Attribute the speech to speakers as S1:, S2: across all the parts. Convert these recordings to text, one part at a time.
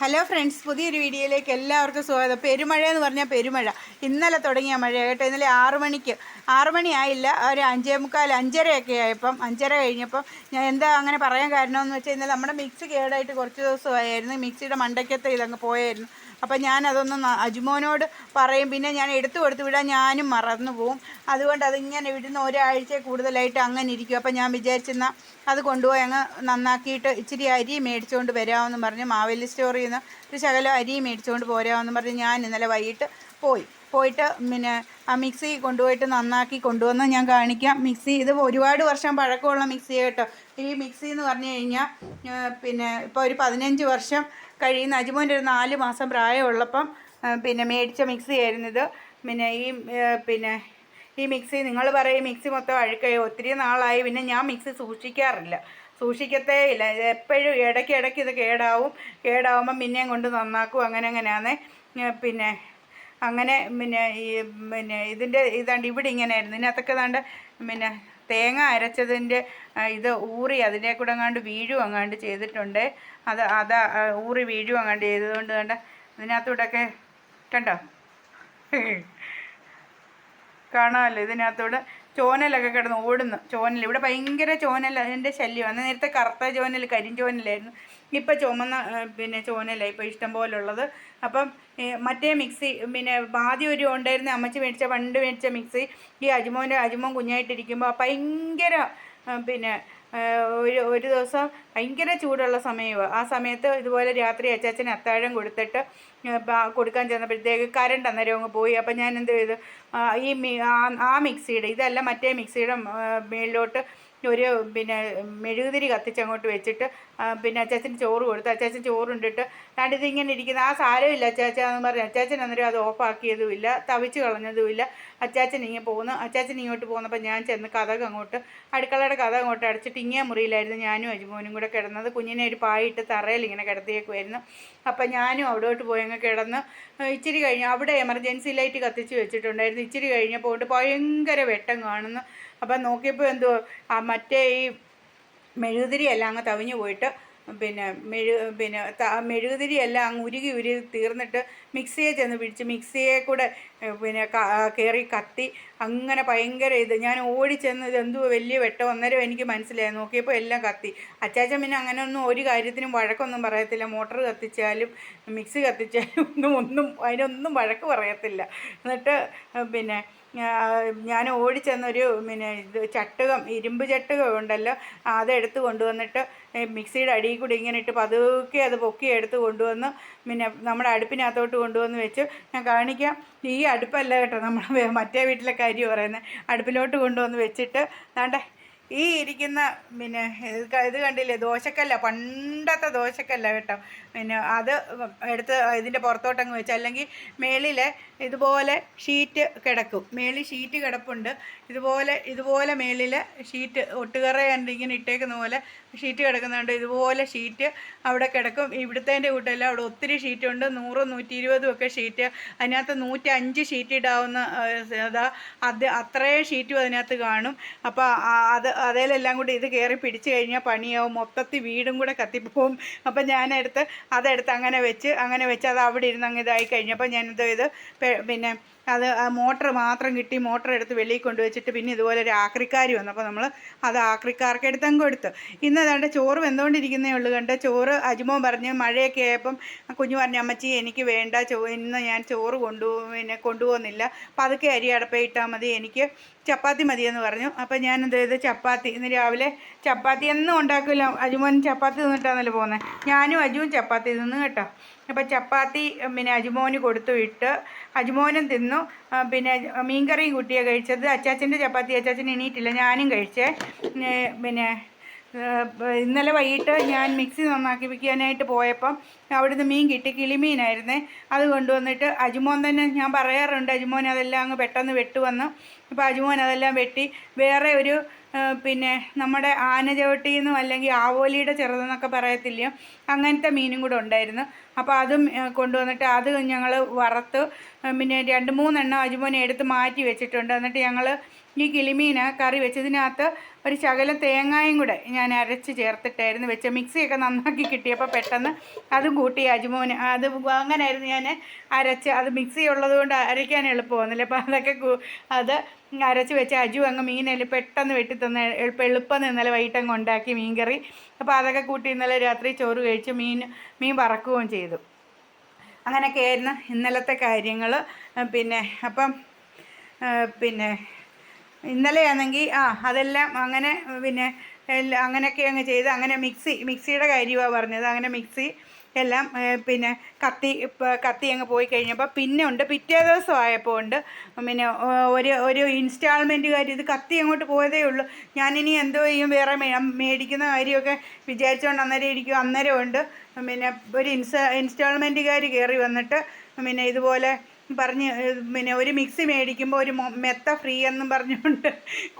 S1: Hello friends പുതിയൊരു വീഡിയോയിലേക്ക് എല്ലാവർക്കും സ്വാഗതം. പെരുമഴ എന്ന് പറഞ്ഞാൽ പെരുമഴ. ഇന്നലെ തുടങ്ങിയ മഴ കേട്ടോ. ഇന്നലെ ആറ് മണിക്ക്. ആറ് മണിയായില്ല ഒരു അഞ്ചേ മുക്കാൽ അഞ്ചരയൊക്കെ ആയപ്പം അഞ്ചര കഴിഞ്ഞപ്പം ഞാൻ എന്താ അങ്ങനെ പറയാൻ കാരണമെന്ന് വെച്ചാൽ ഇന്നലെ നമ്മുടെ മിക്സി കേടായിട്ട് കുറച്ച് ദിവസമായിരുന്നു. മിക്സിയുടെ മണ്ടയ്ക്കത്തെ ഇതങ്ങ് പോയായിരുന്നു. അപ്പം ഞാനതൊന്ന് അജുമോനോട് പറയും. പിന്നെ ഞാൻ എടുത്തു കൊടുത്ത് വിടാൻ ഞാനും മറന്നു പോവും. അതുകൊണ്ട് അതിങ്ങനെ ഇടുന്ന ഒരാഴ്ച കൂടുതലായിട്ട് അങ്ങനെ ഇരിക്കും. അപ്പം ഞാൻ വിചാരിച്ചെന്നാൽ അത് കൊണ്ടുപോയി അങ്ങ് നന്നാക്കിയിട്ട് ഇച്ചിരി അരി മേടിച്ചുകൊണ്ട് വരാമെന്ന് പറഞ്ഞ് മാവേലി സ്റ്റോറിൽ നിന്ന് ഒരു ശകലം അരി മേടിച്ചുകൊണ്ട് പോരാമെന്ന് പറഞ്ഞ് ഞാൻ ഇന്നലെ വൈകിട്ട് പോയി. പോയിട്ട് പിന്നെ ആ മിക്സി കൊണ്ടുപോയിട്ട് നന്നാക്കി കൊണ്ടുവന്ന് ഞാൻ കാണിക്കാം. മിക്സി ഇത് ഒരുപാട് വർഷം പഴക്കമുള്ള മിക്സി കേട്ടോ. ഈ മിക്സി എന്ന് പറഞ്ഞു കഴിഞ്ഞാൽ പിന്നെ ഇപ്പോൾ ഒരു പതിനഞ്ച് വർഷം കഴിയുന്ന അജിമോന്റെ ഒരു നാല് മാസം പ്രായമുള്ളപ്പം പിന്നെ മേടിച്ച മിക്സി ആയിരുന്നു ഇത് പിന്നെ ഈ പിന്നെ ഈ മിക്സി നിങ്ങൾ പറയും മിക്സി മൊത്തം അഴുക്കായി ഒത്തിരി നാളായി. പിന്നെ ഞാൻ മിക്സി സൂക്ഷിക്കാറില്ല. സൂക്ഷിക്കത്തേ ഇല്ല. എപ്പോഴും ഇടയ്ക്ക് ഇടയ്ക്ക് ഇത് കേടാവും. കേടാവുമ്പം പിന്നെയും കൊണ്ട് നന്നാക്കും. അങ്ങനെ അങ്ങനെയാണ് പിന്നെ അങ്ങനെ പിന്നെ ഈ പിന്നെ ഇതിന്റെ ഇതാണ്ട് ഇവിടെ ഇങ്ങനെയായിരുന്നു ഇതിനകത്തൊക്കെ ഇതാണ്ട് പിന്നെ തേങ്ങ അരച്ചതിന്റെ ഇത് ഊറി അതിനെ കൂടെ അങ്ങാണ്ട് വീഴും അങ്ങാണ്ട് ചെയ്തിട്ടുണ്ട്. അത് അതാ ഊറി വീഴും അങ്ങാണ്ട് ചെയ്തതുകൊണ്ട് കണ്ട ഇതിനകത്തൂടെയൊക്കെ കണ്ടോ? കാണാമല്ലോ ഇതിനകത്തൂടെ. ചോനലൊക്കെ കിടന്ന് ഓടുന്നു. ചോനൽ ഇവിടെ ഭയങ്കര ചോനൽ അതിന്റെ ശല്യമാണ് നേരത്തെ കറുത്ത ചോനൽ കരിഞ്ചോനലായിരുന്നു. ഇപ്പം ചുമന്ന പിന്നെ ചുവനല്ല ഇപ്പോൾ ഇഷ്ടം പോലുള്ളത്. അപ്പം മറ്റേ മിക്സി പിന്നെ ആദ്യം ഒരു ഉണ്ടായിരുന്ന അമ്മച്ചി മേടിച്ച പണ്ട് മേടിച്ച മിക്സി ഈ അജിമോന്റെ അജിമോൻ കുഞ്ഞായിട്ടിരിക്കുമ്പോൾ ഭയങ്കര പിന്നെ ഒരു ഒരു ദിവസം ഭയങ്കര ചൂടുള്ള സമയമാണ് ആ സമയത്ത് ഇതുപോലെ രാത്രി അച്ചാച്ചന് അത്താഴം കൊടുത്തിട്ട് കൊടുക്കാൻ ചെന്നപ്പോഴത്തേക്ക് കരണ്ട് അന്നേരം അങ്ങ് പോയി. അപ്പം ഞാൻ എന്ത് ചെയ്തു? ഈ ആ മിക്സിയുടെ ഇതല്ല മറ്റേ മിക്സിയുടെ മേളിലോട്ട് ഒരു പിന്നെ മെഴുകുതിരി കത്തിച്ച് അങ്ങോട്ട് വെച്ചിട്ട് പിന്നെ അച്ചാച്ചന് ചോറ് കൊടുത്ത് അച്ചാച്ചൻ ചോറുണ്ടിട്ട് കണ്ടിത് ഇങ്ങനെ ഇരിക്കുന്നത് ആ സാരമില്ല അച്ചാച്ച എന്ന് പറഞ്ഞു. അച്ചാച്ചൻ അന്നേരം അത് ഓഫാക്കിയതുമില്ല തവിച്ച് കളഞ്ഞതുമില്ല. അച്ചാച്ചൻ ഇങ്ങനെ പോകുന്നു അച്ചാച്ചൻ ഇങ്ങോട്ട് പോകുന്നപ്പോൾ ഞാൻ ചെന്ന് കഥക് അങ്ങോട്ട് അടുക്കളയുടെ കഥ അങ്ങോട്ട് അടച്ചിട്ട് ഇങ്ങനെ മുറിയിലായിരുന്നു ഞാനും അജുമോനും കൂടെ കിടന്നത്. കുഞ്ഞിനെ ഒരു പായിട്ട് തറയിൽ ഇങ്ങനെ കിടത്തിയേക്കുമായിരുന്നു അപ്പം ഞാനും അവിടോട്ട് പോയി അങ്ങ് കിടന്ന് ഇച്ചിരി കഴിഞ്ഞ് അവിടെ എമർജൻസി ലൈറ്റ് കത്തിച്ച് വെച്ചിട്ടുണ്ടായിരുന്നു. ഇച്ചിരി കഴിഞ്ഞപ്പോൾ ഭയങ്കര വെട്ടം കാണുന്നു. അപ്പം നോക്കിയപ്പോൾ എന്തോ ആ മറ്റേ ഈ മെഴുകുതിരിയെല്ലാം അങ്ങ് തവിഞ്ഞു പോയിട്ട് പിന്നെ മെഴു പിന്നെ മെഴുകുതിരി എല്ലാം അങ്ങ് ഉരുകി ഉരുകി തീർന്നിട്ട് മിക്സിയെ ചെന്ന് പിടിച്ച് മിക്സിയെ കൂടെ പിന്നെ കയറി കത്തി. അങ്ങനെ ഭയങ്കര ഇത്. ഞാൻ ഓടി ചെന്ന് ഇതെന്തോ വലിയ വെട്ടം. അന്നേരം എനിക്ക് മനസ്സിലായി. നോക്കിയപ്പോൾ എല്ലാം കത്തി. അച്ചാച്ചൻ പിന്നെ അങ്ങനെയൊന്നും ഒരു കാര്യത്തിനും വഴക്കൊന്നും പറയത്തില്ല. മോട്ടർ കത്തിച്ചാലും മിക്സി കത്തിച്ചാലും ഒന്നും ഒന്നും അതിനൊന്നും വഴക്ക് പറയത്തില്ല. എന്നിട്ട് പിന്നെ ഞാൻ ഓടിച്ചെന്നൊരു പിന്നെ ഇത് ചട്ടുകം ഇരുമ്പ് ചട്ടുകം ഉണ്ടല്ലോ അതെടുത്ത് കൊണ്ടുവന്നിട്ട് മിക്സിയുടെ അടിയിൽ കൂടി ഇങ്ങനെ ഇട്ട് പതുക്കെ അത് പൊക്കി എടുത്ത് കൊണ്ടുവന്ന് പിന്നെ നമ്മുടെ അടുപ്പിനകത്തോട്ട് കൊണ്ടുവന്ന് വെച്ച് ഞാൻ കാണിക്കാം. ഈ അടുപ്പല്ല കേട്ടോ നമ്മൾ മറ്റേ വീട്ടിലെ കാര്യം പറയുന്നത് അടുപ്പിലോട്ട് കൊണ്ടുവന്ന് വെച്ചിട്ട് ദാണ്ടെ ഈ ഇരിക്കുന്ന പിന്നെ ഇത് കണ്ടില്ലേ? ദോശക്കല്ല പണ്ടത്തെ ദോശക്കല്ല കേട്ടോ. പിന്നെ അത് എടുത്ത് ഇതിന്റെ പുറത്തോട്ടങ്ങ് വെച്ച് അല്ലെങ്കിൽ മേളിൽ ഇതുപോലെ ഷീറ്റ് കിടക്കും. മേളിൽ ഷീറ്റ് കിടപ്പുണ്ട്. ഇതുപോലെ ഇതുപോലെ മേളിൽ ഷീറ്റ് ഒട്ടുകറ കണ്ട് ഇങ്ങനെ ഇട്ടേക്കുന്ന പോലെ ഷീറ്റ് കിടക്കുന്നുണ്ട്. ഇതുപോലെ ഷീറ്റ് അവിടെ കിടക്കും. ഇവിടുത്തേന്റെ കൂട്ടല്ല അവിടെ ഒത്തിരി ഷീറ്റുണ്ട്. നൂറും നൂറ്റി ഇരുപതും ഒക്കെ ഷീറ്റ്. അതിനകത്ത് നൂറ്റി അഞ്ച് ഷീറ്റ് ഇടാവുന്ന അത് അത്രയും ഷീറ്റും അതിനകത്ത് കാണും. അപ്പോൾ അത് അതിലെല്ലാം കൂടി ഇത് കയറി പിടിച്ചു കഴിഞ്ഞാൽ പണിയാവും. മൊത്തത്തിൽ വീടും കൂടെ കത്തിപ്പോവും. അപ്പം ഞാനെടുത്ത് അതെടുത്ത് അങ്ങനെ വെച്ച് അങ്ങനെ വെച്ച് അത് അവിടെ ഇരുന്ന് അങ്ങ് ഇതായി കഴിഞ്ഞപ്പോൾ ഞാനിത് ഇത് പിന്നെ അത് മോട്ടർ മാത്രം കിട്ടി മോട്ടർ എടുത്ത് വെളിയിൽ കൊണ്ടുവച്ചിട്ട് പിന്നെ ഇതുപോലെ ഒരു ആക്രിക്കാർ വന്നപ്പോൾ നമ്മൾ അത് ആക്രിക്കാർക്ക് എടുത്തങ്ങ് കൊടുത്തു. ഇന്ന് ഏതാണ്ട് ചോറ് വെന്തുകൊണ്ടിരിക്കുന്നേ ഉള്ളൂ കണ്ട് ചോറ് അജുമോൻ പറഞ്ഞ് മഴയൊക്കെ ആയപ്പം കുഞ്ഞു പറഞ്ഞു അമ്മച്ചി എനിക്ക് വേണ്ട ചോ ഇന്ന് ഞാൻ ചോറ് കൊണ്ടു പിന്നെ കൊണ്ടുപോകുന്നില്ല. പതുക്കെ അരി അടപ്പേ ഇട്ടാൽ മതി എനിക്ക് ചപ്പാത്തി മതിയെന്ന് പറഞ്ഞു. അപ്പം ഞാൻ എന്ത് ചെയ്ത്? ചപ്പാത്തി ഇന്ന് രാവിലെ ചപ്പാത്തി എന്നും ഉണ്ടാക്കില്ല. അജുമോൻ ചപ്പാത്തി തിന്നിട്ടാണല്ലോ പോകുന്നത് ഞാനും അജുവും ചപ്പാത്തി തിന്നു കേട്ടോ. അപ്പം ചപ്പാത്തി പിന്നെ അജുമോന് കൊടുത്തു ഇട്ട് അജുമോനും തിന്നു. പിന്നെ മീൻകറിയും കുട്ടിയെ കഴിച്ചത്. അച്ചാച്ചന്റെ ചപ്പാത്തി അച്ചാച്ചൻ എണീറ്റില്ല ഞാനും കഴിച്ചേ. പിന്നെ ഇന്നലെ വൈകിട്ട് ഞാൻ മിക്സി നന്നാക്കി വെക്കാനായിട്ട് പോയപ്പം അവിടുന്ന് മീൻ കിട്ടി കിളിമീനായിരുന്നേ. അത് കൊണ്ടുവന്നിട്ട് അജുമോൻ തന്നെ ഞാൻ പറയാറുണ്ട് അജുമോൻ അതെല്ലാം അങ്ങ് പെട്ടെന്ന് വെട്ടുവന്ന്. അപ്പോൾ അജുമോൻ അതെല്ലാം വെട്ടി. വേറെ ഒരു പിന്നെ നമ്മുടെ ആനചവിട്ടിയെന്നും അല്ലെങ്കിൽ ആവോലിയുടെ ചെറുതെന്നൊക്കെ പറയത്തില്ലയോ? അങ്ങനത്തെ മീനും കൂടെ ഉണ്ടായിരുന്നു. അപ്പോൾ അതും കൊണ്ടുവന്നിട്ട് അത് ഞങ്ങൾ വറുത്ത് പിന്നെ രണ്ട് മൂന്നെണ്ണം അജുമോനെ എടുത്ത് മാറ്റി വെച്ചിട്ടുണ്ട്. എന്നിട്ട് ഞങ്ങൾ ഈ കിളിമീൻ കറി വെച്ചതിനകത്ത് ഒരു ശകലം തേങ്ങായും കൂടെ ഞാൻ അരച്ച് ചേർത്തിട്ടായിരുന്നു വെച്ച മിക്സിയൊക്കെ നന്നാക്കി കിട്ടിയപ്പോൾ പെട്ടെന്ന് അതും കൂട്ടി അജുമോന്. അത് അങ്ങനെയായിരുന്നു ഞാൻ അരച്ച്. അത് മിക്സി ഉള്ളതുകൊണ്ട് അരയ്ക്കാൻ എളുപ്പമൊന്നുമില്ല അപ്പോൾ അതൊക്കെ അത് അരച്ച് വെച്ച് അജു അങ്ങ് മീനല്ല പെട്ടെന്ന് വെട്ടി തന്ന എളുപ്പം എളുപ്പം ഇന്നലെ വൈകിട്ടങ്ങ് ഉണ്ടാക്കി മീൻകറി. അപ്പോൾ അതൊക്കെ കൂട്ടി ഇന്നലെ രാത്രി ചോറ് കഴിച്ച് മീൻ മീൻ വറക്കുകയും ചെയ്തു. അങ്ങനെയൊക്കെ ആയിരുന്നു ഇന്നലത്തെ കാര്യങ്ങൾ പിന്നെ അപ്പം ആ, പിന്നെ ഇന്നലെയാണെങ്കിൽ ആ അതെല്ലാം അങ്ങനെ പിന്നെ എല്ലാം അങ്ങനെയൊക്കെ അങ്ങ് ചെയ്ത് അങ്ങനെ മിക്സി മിക്സിയുടെ കാര്യമാണ് പറഞ്ഞത്. അങ്ങനെ മിക്സി എല്ലാം പിന്നെ കത്തി കത്തി അങ്ങ് പോയി കഴിഞ്ഞപ്പോൾ പിന്നെ ഉണ്ട്. പിറ്റേ ദിവസം ആയപ്പോൾ ഉണ്ട്. പിന്നെ ഒരു ഒരു ഇൻസ്റ്റാൾമെന്റ് കാര്യം ഇത് കത്തി അങ്ങോട്ട് പോയതേ ഉള്ളൂ. ഞാനിനി എന്തോ ചെയ്യും വേറെ മേടിക്കുന്ന കാര്യമൊക്കെ വിചാരിച്ചുകൊണ്ട് അന്നേരം ഇരിക്കും അന്നേരം ഉണ്ട്. പിന്നെ ഒരു ഇൻസ്റ്റ ഇൻസ്റ്റാൾമെന്റുകാർ കയറി വന്നിട്ട് പിന്നെ ഇതുപോലെ പറഞ്ഞ് പിന്നെ ഒരു മിക്സി മേടിക്കുമ്പോൾ ഒരു മെത്ത ഫ്രീ എന്നും പറഞ്ഞുകൊണ്ട്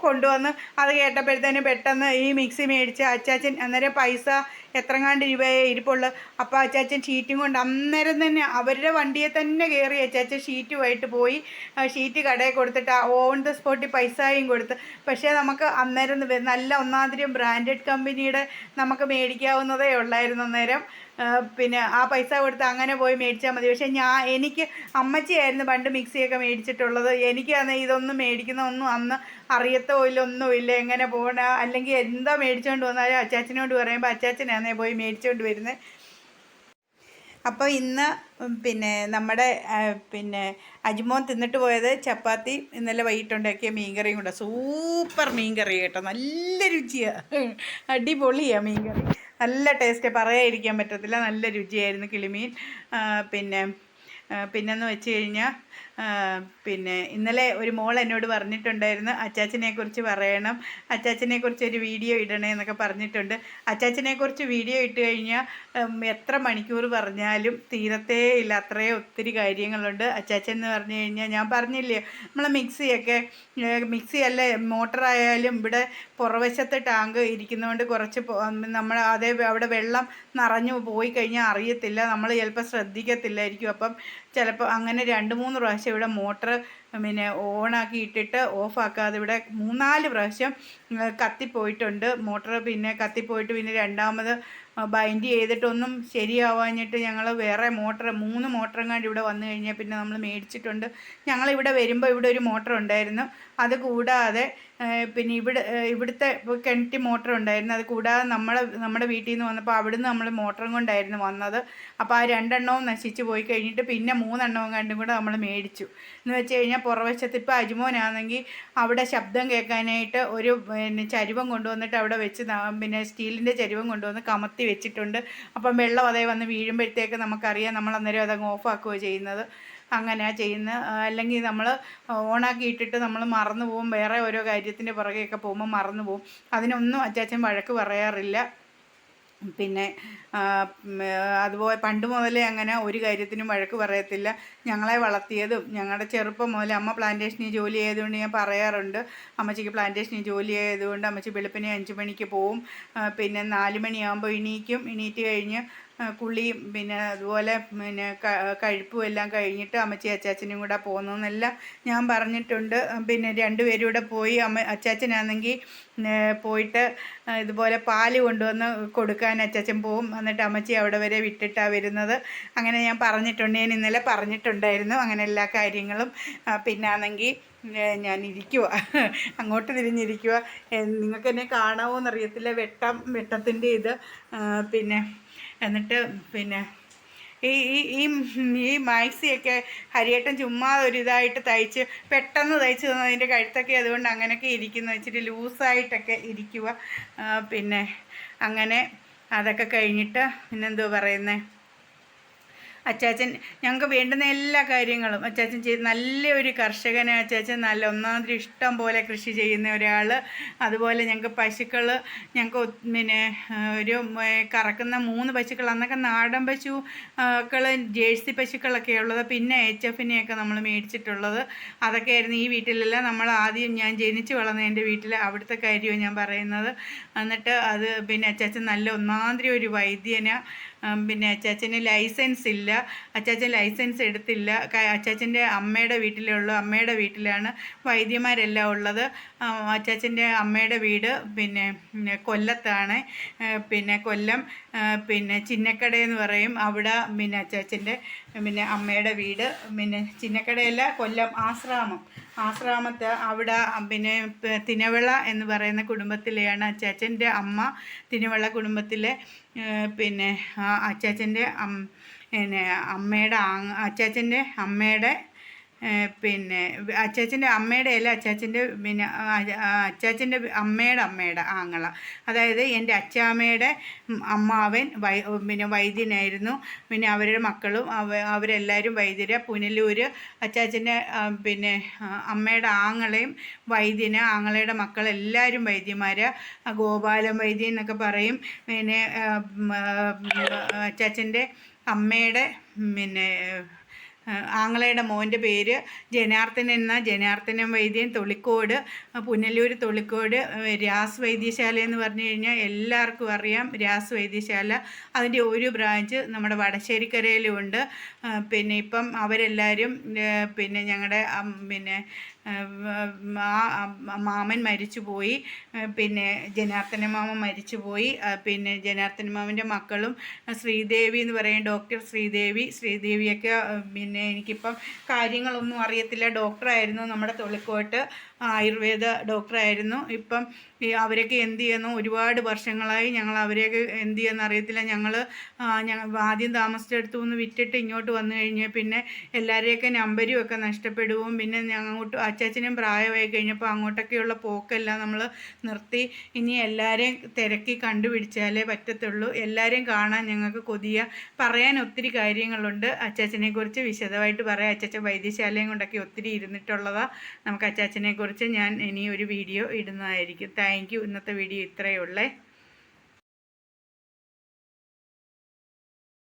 S1: കൊണ്ടുവന്ന് അത് കേട്ടപ്പോഴത്തേനും പെട്ടെന്ന് ഈ മിക്സി മേടിച്ച് അച്ചാച്ചൻ അന്നേരം പൈസ എത്രങ്ങാണ്ട് രൂപയെ ഇരിപ്പുള്ളു. അപ്പോൾ അച്ചാച്ചൻ ഷീറ്റും കൊണ്ട് അന്നേരം തന്നെ അവരുടെ വണ്ടിയെ തന്നെ കയറി അച്ചാച്ചൻ ഷീറ്റുമായിട്ട് പോയി. ഷീറ്റ് കടയിൽ കൊടുത്തിട്ട് ഓൺ ദ സ്പോട്ടിൽ പൈസയും കൊടുത്ത്. പക്ഷേ നമുക്ക് അന്നേരം നല്ല ഒന്നാതിരിയും ബ്രാൻഡഡ് കമ്പനിയുടെ നമുക്ക് മേടിക്കാവുന്നതേ ഉള്ളായിരുന്നു അന്നേരം. പിന്നെ ആ പൈസ കൊടുത്ത് അങ്ങനെ പോയി മേടിച്ചാൽ മതി. പക്ഷേ ഞാൻ എനിക്ക് അമ്മച്ചിയായിരുന്നു പണ്ട് മിക്സിയൊക്കെ മേടിച്ചിട്ടുള്ളത്. എനിക്ക് അന്ന് ഇതൊന്നും മേടിക്കുന്ന ഒന്നും അന്ന് അറിയത്തോ ഇല്ല എങ്ങനെ പോകണ അല്ലെങ്കിൽ എന്താ മേടിച്ചുകൊണ്ട് വന്നാലും അച്ചാച്ചനോട് പറയുമ്പോൾ അച്ചാച്ചനാന്നേ പോയി മേടിച്ചുകൊണ്ട് വരുന്നത് അപ്പോൾ ഇന്ന് പിന്നെ നമ്മുടെ പിന്നെ അജ്മോൻ തിന്നിട്ട് പോയത് ചപ്പാത്തി ഇന്നലെ വൈകിട്ടുണ്ടാക്കിയ മീൻകറിയും കൂടെ. സൂപ്പർ മീൻകറി കേട്ടോ. നല്ല രുചിയാണ് അടിപൊളിയാണ് മീൻകറി. നല്ല ടേസ്റ്റ്. പറയാതിരിക്കാൻ പറ്റത്തില്ല. നല്ല രുചിയായിരുന്നു കിളിമീൻ. പിന്നെ പിന്നെന്ന് വെച്ച് കഴിഞ്ഞാൽ പിന്നെ ഇന്നലെ ഒരു മോൾ എന്നോട് പറഞ്ഞിട്ടുണ്ടായിരുന്നു അച്ചാച്ചനെ കുറിച്ച് പറയണം അച്ചാച്ചനെ കുറിച്ച് ഒരു വീഡിയോ ഇടണേ എന്നൊക്കെ പറഞ്ഞിട്ടുണ്ട്. അച്ചാച്ചനെ കുറിച്ച് വീഡിയോ ഇട്ട് കഴിഞ്ഞാൽ എത്ര മണിക്കൂർ പറഞ്ഞാലും തീരത്തേ ഇല്ല അത്രയും ഒത്തിരി കാര്യങ്ങളുണ്ട്. അച്ചാച്ചൻ എന്ന് പറഞ്ഞു കഴിഞ്ഞാൽ ഞാൻ പറഞ്ഞില്ലേ നമ്മളെ മിക്സിയൊക്കെ മിക്സി അല്ല മോട്ടറായാലും ഇവിടെ പുറവശത്ത് ടാങ്ക് ഇരിക്കുന്നതുകൊണ്ട് കുറച്ച് നമ്മൾ അതേ അവിടെ വെള്ളം നിറഞ്ഞു പോയി കഴിഞ്ഞാൽ അറിയത്തില്ല. നമ്മൾ ചിലപ്പോൾ ശ്രദ്ധിക്കത്തില്ലായിരിക്കും. അപ്പം ചിലപ്പോൾ അങ്ങനെ രണ്ട് മൂന്ന് പ്രാവശ്യം ഇവിടെ മോട്ടർ പിന്നെ ഓണാക്കി ഇട്ടിട്ട് ഓഫാക്കാതെ ഇവിടെ മൂന്നാൽ പ്രാവശ്യം കത്തിപ്പോയിട്ടുണ്ട്. മോട്ടർ പിന്നെ കത്തിപ്പോയിട്ട് പിന്നെ രണ്ടാമത് ബൈൻഡ് ചെയ്തിട്ടൊന്നും ശരിയാവാഞ്ഞിട്ട് ഞങ്ങൾ വേറെ മോട്ടർ മൂന്ന് മോട്ടറും കണ്ടി ഇവിടെ വന്നു കഴിഞ്ഞാൽ പിന്നെ നമ്മൾ മേടിച്ചിട്ടുണ്ട്. ഞങ്ങളിവിടെ വരുമ്പോൾ ഇവിടെ ഒരു മോട്ടർ ഉണ്ടായിരുന്നു അത് കൂടാതെ പിന്നെ ഇവിടെ ഇവിടുത്തെ കിണറ്റി മോട്ടർ ഉണ്ടായിരുന്നു. അത് കൂടാതെ നമ്മളെ നമ്മുടെ വീട്ടിൽ നിന്ന് വന്നപ്പോൾ അവിടുന്ന് നമ്മൾ മോട്ടറും കൊണ്ടായിരുന്നു വന്നത്. അപ്പോൾ ആ രണ്ടെണ്ണവും നശിച്ചു പോയി കഴിഞ്ഞിട്ട് പിന്നെ മൂന്നെണ്ണവും കണ്ടും കൂടെ നമ്മൾ മേടിച്ചു. എന്ന് വെച്ച് കഴിഞ്ഞാൽ പുറവശത്ത് ഇപ്പോൾ അജുമോനാണെങ്കിൽ അവിടെ ശബ്ദം കേൾക്കാനായിട്ട് ഒരു പിന്നെ ചരുവം കൊണ്ടുവന്നിട്ട് അവിടെ വെച്ച് പിന്നെ സ്റ്റീലിന്റെ ചരുവം കൊണ്ടുവന്ന് കമത്തി വെച്ചിട്ടുണ്ട്. അപ്പം വെള്ളം അതേ വന്ന് വീഴുമ്പോഴത്തേക്ക് നമുക്കറിയാം നമ്മൾ അന്നേരം അതങ്ങ് ഓഫാക്കുകയോ ചെയ്യുന്നത്. അങ്ങനെയാണ് ചെയ്യുന്നത് അല്ലെങ്കിൽ നമ്മൾ ഓണാക്കി ഇട്ടിട്ട് നമ്മൾ മറന്നു പോകും വേറെ ഓരോ കാര്യത്തിന്റെ പുറകെയൊക്കെ പോകുമ്പോൾ മറന്നു പോകും അതിനൊന്നും അച്ചാച്ചൻ വഴക്ക് പറയാറില്ല. പിന്നെ അതുപോലെ പണ്ട് മുതലേ അങ്ങനെ ഒരു കാര്യത്തിനും വഴക്ക് പറയത്തില്ല. ഞങ്ങളെ വളർത്തിയതും ഞങ്ങളുടെ ചെറുപ്പം മുതലേ അമ്മ പ്ലാന്റേഷനിൽ ജോലി ചെയ്തുകൊണ്ട് ഞാൻ പറയാറുണ്ട്. അമ്മച്ചിക്ക് പ്ലാന്റേഷനിൽ ജോലി ചെയ്തുകൊണ്ട് അമ്മച്ചി വെളുപ്പിനെ അഞ്ച് മണിക്ക് പോവും. പിന്നെ നാല് മണിയാകുമ്പോൾ എണീക്കും. എണീറ്റ് കഴിഞ്ഞ് കുളിയും പിന്നെ അതുപോലെ പിന്നെ കഴിപ്പും എല്ലാം കഴിഞ്ഞിട്ട് അമ്മച്ചി അച്ചാച്ചനും കൂടെ പോകുന്നതെന്നെല്ലാം ഞാൻ പറഞ്ഞിട്ടുണ്ട്. പിന്നെ രണ്ടുപേരും കൂടെ പോയി അമ്മ അച്ചാച്ചനാണെങ്കിൽ പോയിട്ട് ഇതുപോലെ പാൽ കൊണ്ടുവന്ന് കൊടുക്കാൻ അച്ചാച്ചൻ പോവും. എന്നിട്ട് അമ്മച്ചി അവിടെ വരെ വിട്ടിട്ടാണ് വരുന്നത്. അങ്ങനെ ഞാൻ പറഞ്ഞിട്ടുണ്ട്. ഞാൻ ഇന്നലെ പറഞ്ഞിട്ടുണ്ടായിരുന്നു അങ്ങനെ എല്ലാ കാര്യങ്ങളും. പിന്നാണെങ്കിൽ ഞാൻ ഇരിക്കുക അങ്ങോട്ട് തിരിഞ്ഞിരിക്കുക നിങ്ങൾക്ക് എന്നെ കാണാമോ എന്നറിയത്തില്ല വെട്ടം വെട്ടത്തിന്റെ ഇത്. പിന്നെ എന്നിട്ട് പിന്നെ ഈ ഈ ഈ ഈ മാക്സിയൊക്കെ ഹരിയേട്ടൻ ചുമ്മാ ഒരു ഇതായിട്ട് തയ്ച്ച് പെട്ടെന്ന് തയ്ച്ച് തന്നതിന്റെ കഴുത്തൊക്കെ അതുകൊണ്ട് അങ്ങനെയൊക്കെ ഇരിക്കുന്നു. ഇച്ചിരി ലൂസായിട്ടൊക്കെ ഇരിക്കുക പിന്നെ അങ്ങനെ അതൊക്കെ കഴിഞ്ഞിട്ട് പിന്നെന്തോ പറയുന്നത് അച്ചാച്ചൻ ഞങ്ങൾക്ക് വേണ്ടുന്ന എല്ലാ കാര്യങ്ങളും അച്ചാച്ചൻ ചെയ്ത് നല്ലൊരു കർഷകനെ അച്ചാച്ചൻ നല്ല ഒന്നാമത് ഇഷ്ടം പോലെ കൃഷി ചെയ്യുന്ന ഒരാൾ അതുപോലെ ഞങ്ങൾക്ക് പശുക്കൾ ഞങ്ങൾക്ക് പിന്നെ ഒരു കറക്കുന്ന മൂന്ന് പശുക്കൾ അന്നൊക്കെ നാടൻ പശു ആ, ക്കൾ ജേഴ്സി പശുക്കളൊക്കെ ഉള്ളത്. പിന്നെ എച്ച് എഫിനെയൊക്കെ നമ്മൾ മേടിച്ചിട്ടുള്ളത്. അതൊക്കെയായിരുന്നു ഈ വീട്ടിലെല്ലാം നമ്മൾ ആദ്യം ഞാൻ ജനിച്ചു വളർന്ന എന്റെ വീട്ടിൽ അവിടുത്തെ കാര്യമാണ് ഞാൻ പറയുന്നത്. എന്നിട്ട് അത് പിന്നെ അച്ചാച്ചൻ നല്ല ഒന്നാന്തരി ഒരു വൈദ്യന. ഉം, പിന്നെ അച്ചാച്ചന് ലൈസൻസ് ഇല്ല. അച്ചാച്ചൻ ലൈസൻസ് എടുത്തില്ല. അച്ചാച്ചന്റെ അമ്മയുടെ ഉള്ളൂ. അമ്മയുടെ വീട്ടിലാണ് വൈദ്യന്മാരെല്ലാം ഉള്ളത്. അച്ചാച്ചന്റെ അമ്മയുടെ വീട് പിന്നെ കൊല്ലത്താണ്. പിന്നെ കൊല്ലം പിന്നെ ചിന്നക്കടയെന്ന് പറയും. അവിടെ പിന്നെ അച്ചാച്ചന്റെ പിന്നെ അമ്മയുടെ വീട് പിന്നെ ചിന്നക്കടയല്ല കൊല്ലം ആശ്രാമം. ആശ്രാമത്ത് അവിടെ പിന്നെ തിനവിള എന്ന് പറയുന്ന കുടുംബത്തിലെയാണ് അച്ചാച്ചന്റെ അമ്മ. തിനവിള കുടുംബത്തിലെ പിന്നെ അച്ചാച്ചന്റെ പിന്നെ അമ്മയുടെ അച്ചാച്ചന്റെ അമ്മയുടെ പിന്നെ അച്ചാച്ചന്റെ അമ്മയുടെ അല്ല അച്ചാച്ചന്റെ പിന്നെ അച്ചാച്ചന്റെ അമ്മയുടെ അമ്മയുടെ ആങ്ങള. അതായത് എന്റെ അച്ചാമ്മയുടെ അമ്മാവൻ വൈ പിന്നെ വൈദ്യനായിരുന്നു. പിന്നെ അവരുടെ മക്കളും അവ അവരെല്ലാവരും വൈദ്യരെ. പുനലൂർ അച്ചാച്ചന്റെ പിന്നെ അമ്മയുടെ ആങ്ങളെയും വൈദ്യന് ആങ്ങളയുടെ മക്കളെല്ലാവരും വൈദ്യന്മാർ ഗോപാലൻ വൈദ്യൻ എന്നൊക്കെ പറയും. പിന്നെ അച്ചാച്ചന്റെ അമ്മയുടെ പിന്നെ ആങ്ങളയുടെ മോന്റെ പേര് ജനാർദ്ദനൻ എന്ന. ജനാർദ്ദനൻ വൈദ്യൻ തൊളിക്കോട്. പുനലൂർ തൊളിക്കോട് രാസ് വൈദ്യശാല എന്ന് പറഞ്ഞു കഴിഞ്ഞാൽ എല്ലാവർക്കും അറിയാം രാസ് വൈദ്യശാല. അതിന്റെ ഒരു ബ്രാഞ്ച് നമ്മുടെ വടശ്ശേരിക്കരയിലുമുണ്ട് പിന്നെ ഇപ്പം അവരെല്ലാവരും പിന്നെ ഞങ്ങളുടെ പിന്നെ മാമൻ മരിച്ചുപോയി. പിന്നെ ജനാർദ്ദന മാമൻ മരിച്ചുപോയി. പിന്നെ ജനാർദ്ദന മാമന്റെ മക്കളും ശ്രീദേവി എന്ന് പറയും ഡോക്ടർ ശ്രീദേവി. ശ്രീദേവിയൊക്കെ പിന്നെ എനിക്കിപ്പം കാര്യങ്ങളൊന്നും അറിയത്തില്ല. ഡോക്ടറായിരുന്നു നമ്മുടെ തൊളിക്കോട്ട്. ആയുർവേദ ഡോക്ടറായിരുന്നു. ഇപ്പം അവരൊക്കെ എന്ത് ചെയ്യുന്നു? ഒരുപാട് വർഷങ്ങളായി ഞങ്ങൾ അവരെയൊക്കെ എന്ത് ചെയ്യുന്ന അറിയത്തില്ല. ഞങ്ങൾ ഞങ്ങൾ ആദ്യം താമസിച്ചെടുത്തു നിന്ന് വിറ്റിട്ട് ഇങ്ങോട്ട് വന്നു കഴിഞ്ഞാൽ പിന്നെ എല്ലാവരെയൊക്കെ നമ്പരും ഒക്കെ നഷ്ടപ്പെടുകയും പിന്നെ ഞങ്ങോട്ട് അച്ചാച്ചനും പ്രായമായി കഴിഞ്ഞപ്പോൾ അങ്ങോട്ടൊക്കെയുള്ള പോക്കെല്ലാം നമ്മൾ നിർത്തി. ഇനി എല്ലാവരെയും തിരക്കി കണ്ടുപിടിച്ചാലേ പറ്റത്തുള്ളൂ. എല്ലാവരെയും കാണാൻ ഞങ്ങൾക്ക് കൊതിയ. പറയാൻ ഒത്തിരി കാര്യങ്ങളുണ്ട്. അച്ചാച്ചനെ കുറിച്ച് വിശദമായിട്ട് പറയാം. അച്ചാച്ചൻ വൈദ്യശാലയും കൊണ്ടൊക്കെ ഒത്തിരി ഇരുന്നിട്ടുള്ളതാണ് നമുക്ക് അച്ചാച്ചനെ കുറിച്ച് ഞാൻ ഇനി ഒരു വീഡിയോ ഇടുന്നതായിരിക്കും. താങ്ക് ഇന്നത്തെ വീഡിയോ ഇത്രയേ ഉള്ളേ.